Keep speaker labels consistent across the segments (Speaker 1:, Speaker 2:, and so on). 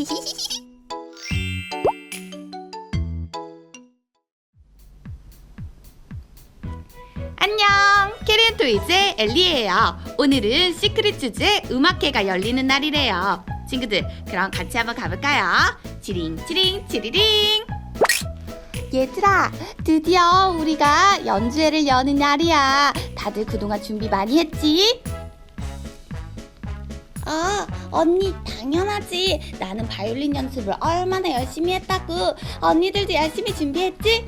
Speaker 1: 안녕! 캐리앤 토이즈의 엘리예요. 오늘은 시크릿 주제 음악회가 열리는 날이래요. 친구들, 그럼 같이 한번 가볼까요? 치링, 치링, 치리링! 얘들아, 드디어 우리가 연주회를 여는 날이야. 다들 그동안 준비 많이 했지? 아, 언니 당연하지. 나는 바이올린 연습을 얼마나 열심히 했다고. 언니들도 열심히 준비했지?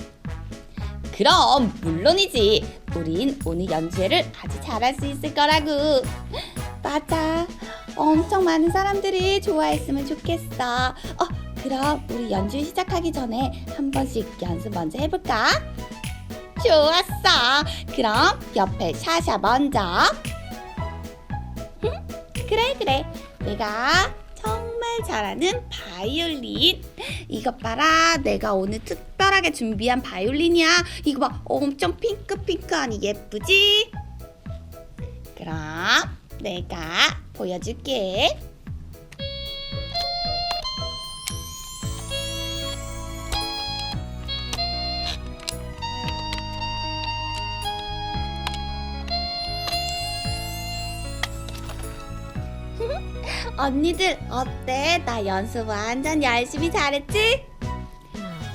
Speaker 1: 그럼 물론이지. 우린 오늘 연주회를 아주 잘할 수 있을 거라고. 맞아. 엄청 많은 사람들이 좋아했으면 좋겠어. 어, 그럼 우리 연주 시작하기 전에 한 번씩 연습 먼저 해볼까? 좋았어. 그럼 옆에 샤샤 먼저. 응? 그래 그래. 내가 정말 잘하는 바이올린. 이것 봐라. 내가 오늘 특별하게 준비한 바이올린이야. 이거 봐. 엄청 핑크핑크하니 예쁘지? 그럼 내가 보여줄게. 언니들 어때? 나 연습 완전 열심히 잘했지?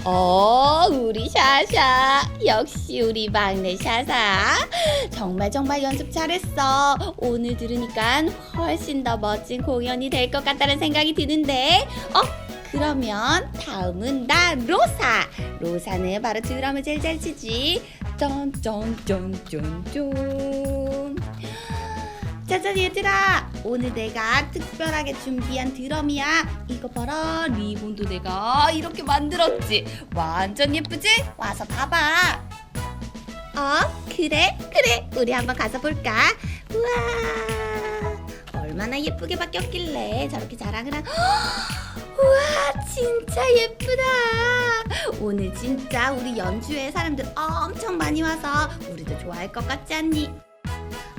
Speaker 1: 어, 우리 샤샤. 역시 우리 막내 샤샤. 정말 정말 연습 잘했어. 오늘 들으니까 훨씬 더 멋진 공연이 될 것 같다는 생각이 드는데. 어, 그러면 다음은 나 로사. 로사는 바로 드럼을 제일 잘 치지. 짠짠짠짠짠. 짜잔 얘들아. 오늘 내가 특별하게 준비한 드럼이야. 이거 봐라. 리본도 내가 이렇게 만들었지. 완전 예쁘지? 와서 봐봐. 어? 그래? 그래. 우리 한번 가서 볼까? 우와. 얼마나 예쁘게 바뀌었길래 저렇게 자랑을 한 우와 진짜 예쁘다. 오늘 진짜 우리 연주회 사람들 엄청 많이 와서 우리도 좋아할 것 같지 않니?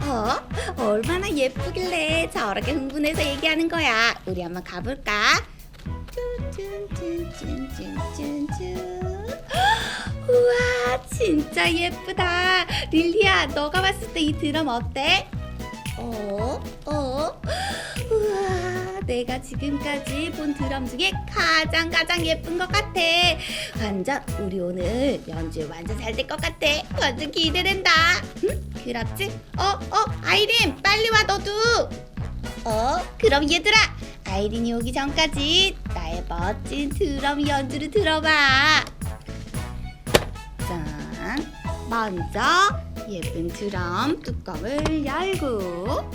Speaker 1: 어? 얼마나 예쁘길래 저렇게 흥분해서 얘기하는 거야. 우리 한번 가볼까? 우와, 진짜 예쁘다. 릴리야, 너가 봤을 때 이 드럼 어때? 어? 어? 우와, 내가 지금까지 본 드럼 중에 가장 가장 예쁜 것 같아. 완전 우리 오늘 연주 완전 잘 될 것 같아. 완전 기대된다. 응? 그렇지? 어, 어, 아이린, 빨리 와 너도. 어, 그럼 얘들아, 아이린이 오기 전까지 나의 멋진 드럼 연주를 들어봐. 짠, 먼저 예쁜 드럼 뚜껑을 열고,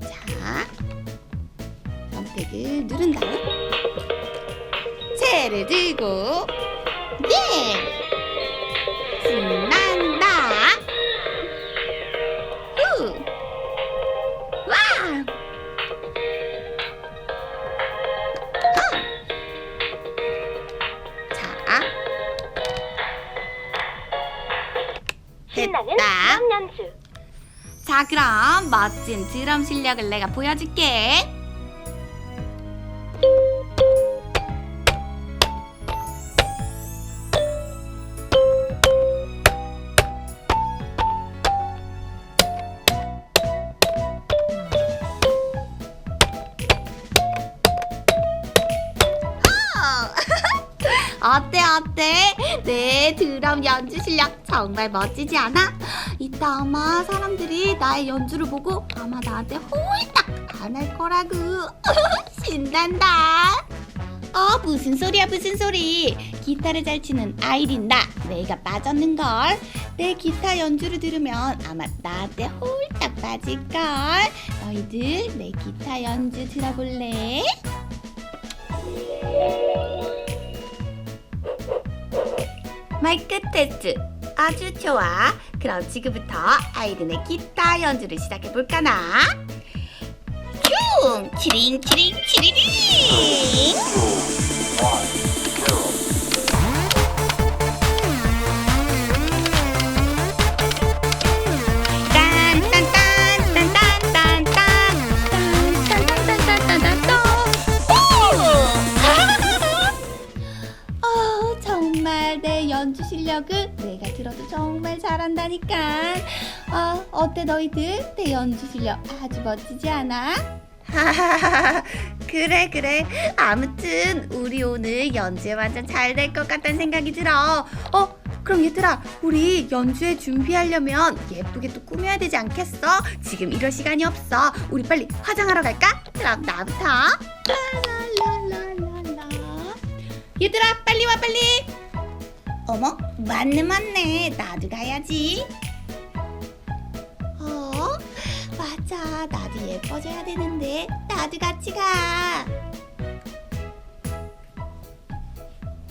Speaker 1: 자, 선택을 누른 다음 채를 들고, 예, 신난다. 후! 와! 어. 자,
Speaker 2: 신나는
Speaker 1: 됐다.
Speaker 2: 드럼 연주.
Speaker 1: 자, 그럼 멋진 드럼 실력을 내가 보여줄게. 내 드럼 연주 실력 정말 멋지지 않아? 이따 아마 사람들이 나의 연주를 보고 아마 나한테 홀딱 안 할 거라고. 신난다. 어 무슨 소리야 무슨 소리? 기타를 잘 치는 아이린 나 내가 빠졌는걸. 내 기타 연주를 들으면 아마 나한테 홀딱 빠질걸. 너희들 내 기타 연주 들어볼래? 마이크 테스트 아주 좋아. 그럼 지금부터 아이린의 기타 연주를 시작해 볼까나? 슝! 치링 치링 치리링 연주 실력은 내가 들어도 정말 잘한다니까. 아, 어때 너희들? 내 연주 실력 아주 멋지지 않아? 그래 그래 아무튼 우리 오늘 연주에 완전 잘 될 것 같다는 생각이 들어 어 그럼 얘들아 우리 연주회 준비하려면 예쁘게 또 꾸며야 되지 않겠어? 지금 이럴 시간이 없어 우리 빨리 화장하러 갈까? 그럼 나부터 얘들아 빨리 와 빨리 어머 맞네 맞네. 나도 가야지. 어? 맞아. 나도 예뻐져야 되는데 나도 같이 가.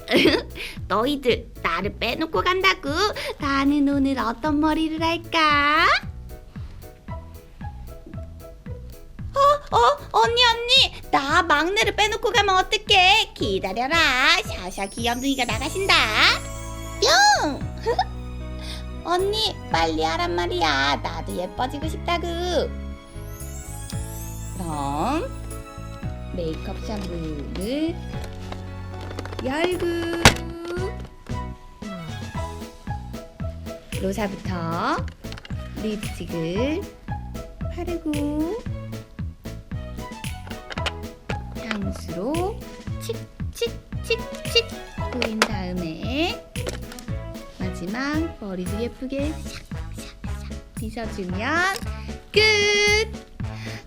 Speaker 1: 너희들 나를 빼놓고 간다고? 나는 오늘 어떤 머리를 할까? 어, 어, 언니, 언니, 나 막내를 빼놓고 가면 어떡해? 기다려라. 샤샤 귀염둥이가 나가신다. 뿅! 언니, 빨리 하란 말이야. 나도 예뻐지고 싶다구. 그럼 메이크업 샴푸를 열고 로사부터 립스틱을 바르고 향수로 칙칙칙칙 뿌린 다음에 마지막 머리도 예쁘게 샥샥샥 빗어주면 끝!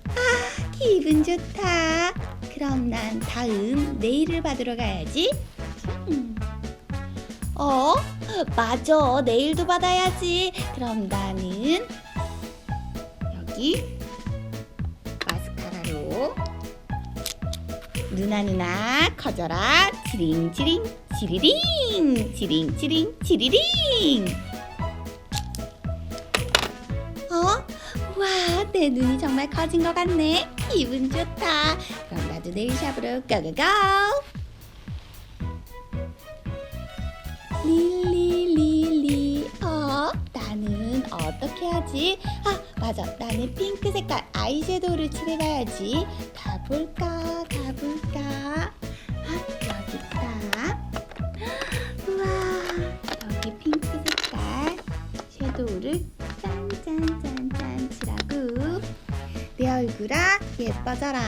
Speaker 1: 아, 기분 좋다. 그럼 난 다음 네일을 받으러 가야지. 음. 어? 맞아. 네일도 받아야지. 그럼 나는 여기 마스카라로 누나 누나 커져라 지링지링 지리링 지링지링 지리링 어? 와, 내 눈이 정말 커진 것 같네. 기분 좋다. 그럼 나도 네일샵으로 고고고. 릴리릴리. 어? 나는 어떻게 하지? 아, 맞아. 나는 핑크 색깔 아이섀도우를 칠해봐야지. 가볼까? 가볼까? 내 얼굴아 예뻐져라.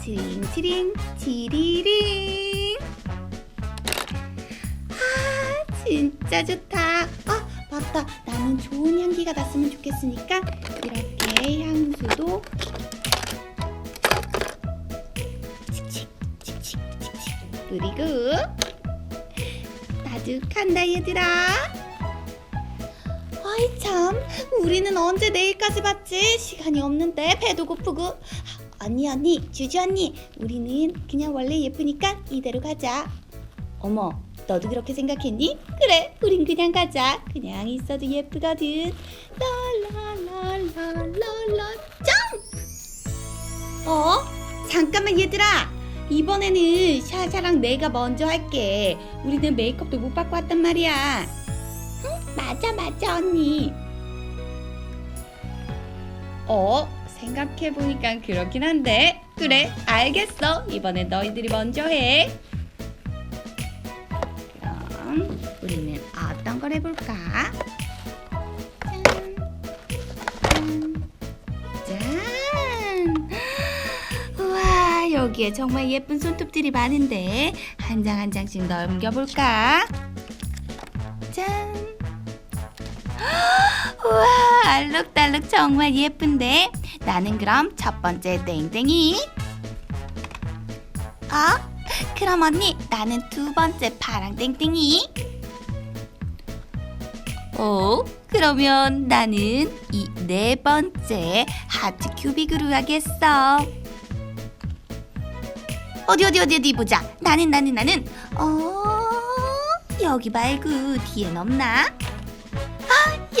Speaker 1: 치링치링 치리링. 아 진짜 좋다. 아 맞다. 나는 좋은 향기가 났으면 좋겠으니까 이렇게 향수도 그리고 간다 얘들아 아이 참. 우리는 언제 내일까지 봤지? 시간이 없는데 배도 고프고. 아, 언니 언니 주주 언니 우리는 그냥 원래 예쁘니까 이대로 가자. 어머 너도 그렇게 생각했니? 그래 우린 그냥 가자. 그냥 있어도 예쁘거든. 랄랄랄랄랄라. 짱! 어? 잠깐만 얘들아. 이번에는 샤샤랑 내가 먼저 할게. 우리는 메이크업도 못 받고 왔단 말이야 맞아 맞아 언니. 어 생각해보니까 그렇긴 한데. 그래 알겠어. 이번엔 너희들이 먼저 해. 그럼 우리는 어떤 걸 해볼까? 짠. 우와 여기에 정말 예쁜 손톱들이 많은데 한 장 한 장씩 넘겨볼까 우와 알록달록 정말 예쁜데 나는 그럼 첫 번째 땡땡이 어? 그럼 언니 나는 두 번째 파랑 땡땡이 어? 그러면 나는 이 네 번째 하트 큐빅으로 하겠어 어디 어디 어디 어디 보자 나는 나는 나는 어 여기 말고 뒤엔 없나?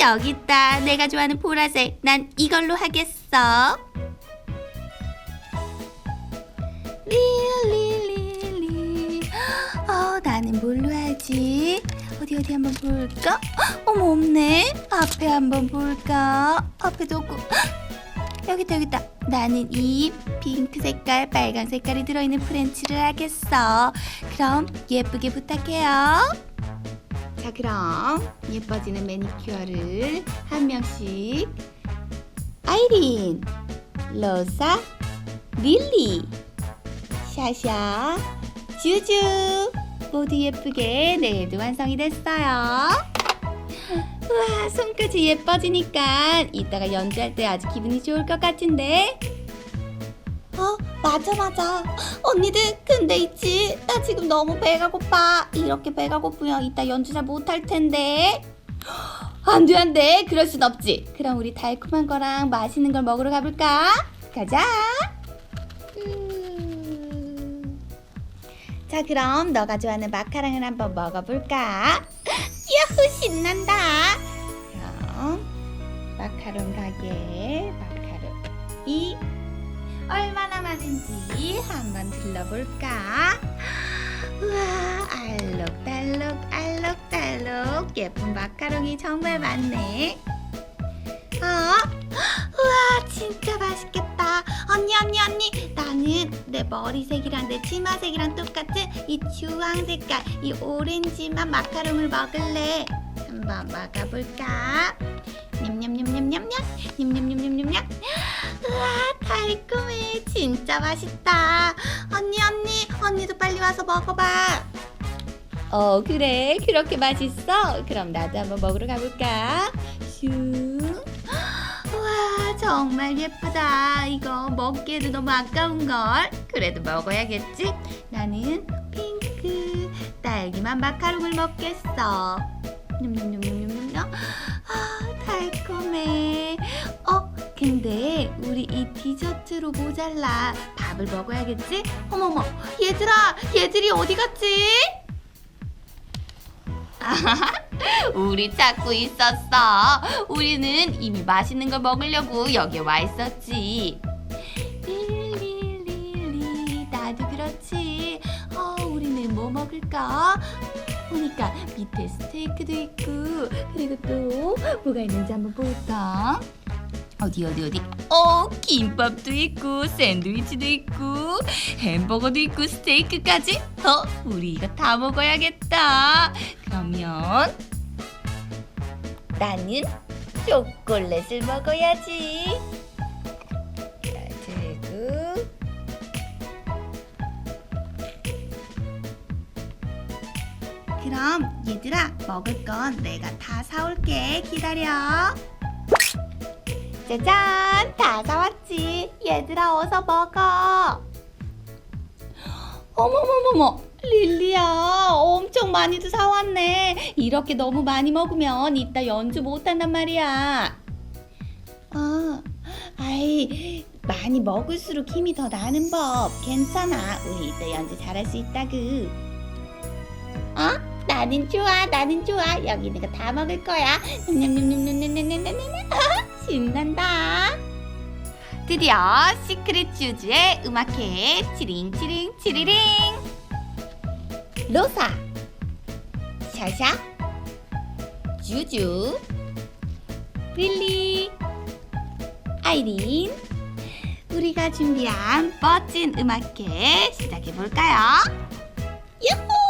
Speaker 1: 여기 있다. 내가 좋아하는 보라색. 난 이걸로 하겠어. 릴릴릴리. 어, 나는 뭘로 하지? 어디 어디 한번 볼까? 헉, 어머 없네. 앞에 한번 볼까? 앞에도 없고. 헉, 여기 있다 여기 있다. 나는 이 핑크 색깔, 빨간 색깔이 들어있는 프렌치를 하겠어. 그럼 예쁘게 부탁해요. 자, 그럼 예뻐지는 매니큐어를 한 명씩 아이린, 로사, 릴리, 샤샤, 주주 모두 예쁘게 네일도 완성이 됐어요. 우와, 손까지 예뻐지니까 이따가 연주할 때 아주 기분이 좋을 것 같은데. 어, 맞아, 맞아. 언니들, 근데 있지. 나 지금 너무 배가 고파. 이렇게 배가 고프면 이따 연주 잘 못할 텐데. 안 돼, 안 돼. 그럴 순 없지. 그럼 우리 달콤한 거랑 맛있는 걸 먹으러 가볼까? 가자. 음. 자, 그럼 너가 좋아하는 마카롱을 한번 먹어볼까? 야호, 신난다. 그럼 마카롱 가게 마카롱 이 얼마나 많은지 한번 들러볼까? 우와, 알록달록 알록달록 예쁜 마카롱이 정말 많네. 아, 우와, 진짜 맛있겠다. 언니, 언니, 언니, 나는 내 머리색이랑 내 치마색이랑 똑같은 이 주황 색깔, 이 오렌지만 마카롱을 먹을래. 한번 먹어볼까? 냠냠냠냠냠냠, 냠냠냠냠냠냠. 우와, 달콤해. 진짜 맛있다. 언니, 언니, 언니도 빨리 와서 먹어봐. 어, 그래. 그렇게 맛있어? 그럼 나도 한번 먹으러 가볼까? 슝. 우와, 정말 예쁘다. 이거 먹기에도 너무 아까운걸. 그래도 먹어야겠지? 나는 핑크 딸기맛 마카롱을 먹겠어. 냠냠냠냠냠냠. 아, 달콤해. 어, 근데 디저트로 모자라. 밥을 먹어야겠지? 어머머, 얘들아, 얘들이 어디 갔지? 우리 찾고 있었어. 우리는 이미 맛있는 걸 먹으려고 여기 와 있었지. 릴릴릴리 나도 그렇지. 어, 우리는 뭐 먹을까? 보니까 밑에 스테이크도 있고 그리고 또 뭐가 있는지 한번 볼까? 어디 어디 어디? 어 김밥도 있고 샌드위치도 있고 햄버거도 있고 스테이크까지? 어 우리 이거 다 먹어야겠다. 그러면 나는 초콜릿을 먹어야지. 자, 들고 그럼 얘들아 먹을 건 내가 다 사올게 기다려. 짜잔! 다 사왔지. 얘들아 어서 먹어. 어머머머머 릴리야 엄청 많이도 사왔네. 이렇게 너무 많이 먹으면 이따 연주 못한단 말이야. 아 아이 많이 먹을수록 힘이 더 나는 법. 괜찮아. 우리 이따 연주 잘할 수 있다구 어? 나는 좋아 나는 좋아. 여기 거다 먹을 거야. 냠냠냠냠냠냠냠냠냠 신난다 드디어 시크릿 슈즈의 음악회 치링치링 치리링 로사 샤샤 주주 릴리 아이린 우리가 준비한 멋진 음악회 시작해 볼까요? 유후!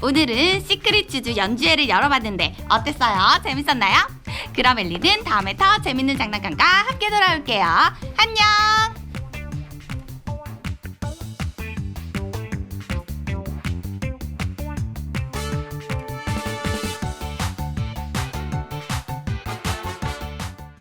Speaker 1: 오늘은 시크릿 주주 연주회를 열어봤는데 어땠어요? 재밌었나요? 그럼 엘리는 다음에 더 재밌는 장난감과 함께 돌아올게요. 안녕!